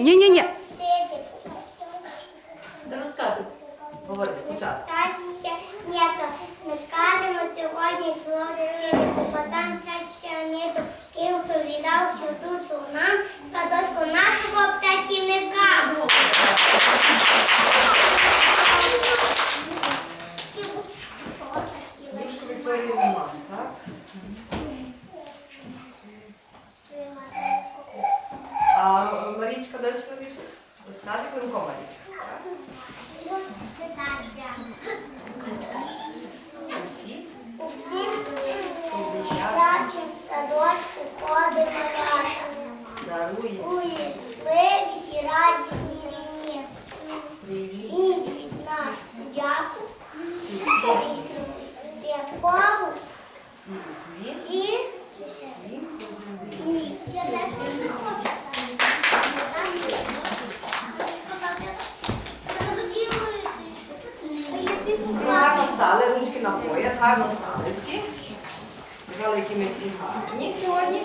Ні, ні, ні. Розказуй. Говори спочатку. Щастя, нету. Ми скажемо сьогодні злості, бо там Марічка де чоловічок? Розкаже Климко Марічка. Усі? Усі дитячим садочку ходимо разом. Дарує. У щасливі і радісні рівні. Привіт. Ніч від наш дяку, Привіт. святкову І він. і Він по землі. ні. Я теж не хочу. гарно стали, ручки на пояс, гарно стали всі. Великі ми всі гарні сьогодні.